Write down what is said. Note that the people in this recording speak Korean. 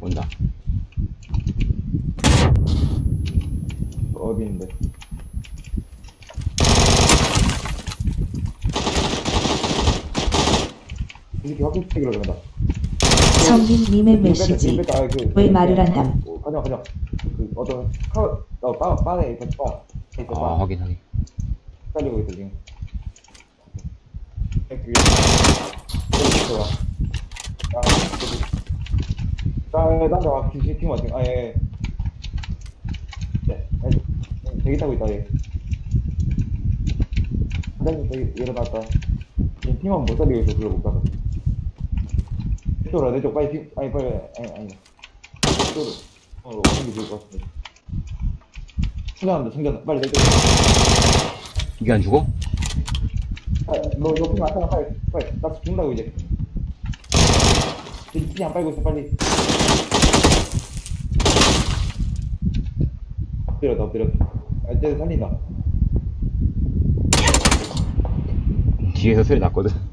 온다. 어디 있는데? 이 새끼 확인 찍으러 그런다. 성민님의 메시지 왜 말을 한담 어, 가자 가자. 그 어떤 카, 어, 바, 바에 있어 바. 있어 아, 바. 확인, 확인. 살리고 있어 지금. 네, 있어요. 아, 여기. 나, 나한테 와, 팀, 팀 왔지. 아, 예, 예. 네, 네, 대기 타고 있다, 얘. 사장님, 대기 일어났다. 지금 팀원 못 살리고 있어, 그걸 못 가서. 이쪽으로, 내쪽, 빨리 팀, 아니, 빨리, 아니, 아니. 이쪽으로, 어, 오는 게 좋을 것 같은데. 충전한다, 충전, 빨리 내쪽. 이게 안 죽어? 아, 너 옆에 왔다가 빨리 빨리 나 죽는다고 이제 피안 빨고 있어 빨리. 엎드렸다 엎드렸다 아, 이제 살린다 뒤에서 소리 났거든.